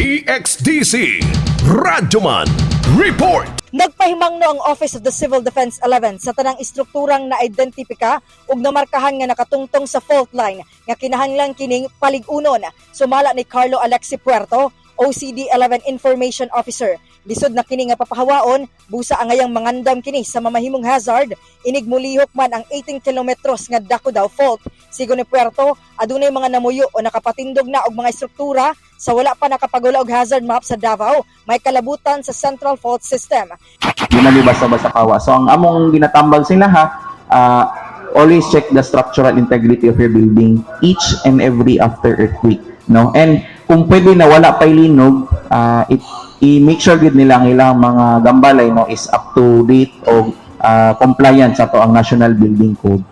DXDC Radyoman Report Nagpahimang no ang Office of the Civil Defense 11 sa tanang istrukturang na-identifika ug namarkahan nga nakatungtong sa fault line nga kinahanglan kining paligunon. Sumala ni Carlo Alexi Puerto, OCD 11 Information Officer. Lisod na kini nga papahawaon, busa ang ngayang mangandam kini sa mamahimong hazard, inig mulihok man ang 18 kilometros nga dako daw fault. Sigo ni Puerto, adunay mga namuyo o nakapatindog na og mga istruktura sa wala pa nakapagula og hazard map sa Davao, may kalabutan sa Central Fault System. Di man di basta-basta kawa. So ang among ginatambal sila ha, ah, always check the structural integrity of your building each and every after earthquake. No? And kung pwede na wala pa'y linog, it, i-make sure gid nila ang ilang mga gambalay no, is up to date o ah, compliant sa to ang National Building Code.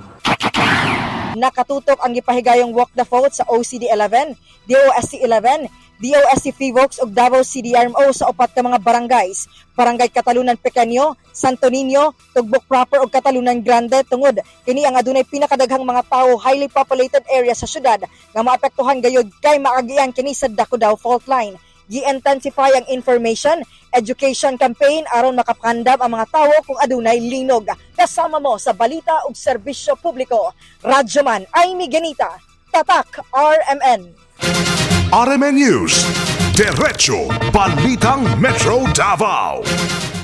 Nakatutok ang gipahigayong walk the vote sa OCD 11, DOSC 11, DOSC FIVOX ug Davao CDRMO sa upat ka mga barangays. Barangay Katalunan Pequeño, Santo Niño, Tugbok Proper ug Katalunan Grande tungod kini ang adunay pinakadaghang mga tawo highly populated area sa syudad nga maapektuhan gayud kay maagian kini sa Dakudaw Fault Line. Gi-intensify ang information, education campaign aron makapandam ang mga tawo kung adunay linog. Kasama mo sa balita ug serbisyo publiko. Radyoman Amy Ganita, Tatak RMN. RMN News. Diretso Balitang Metro Davao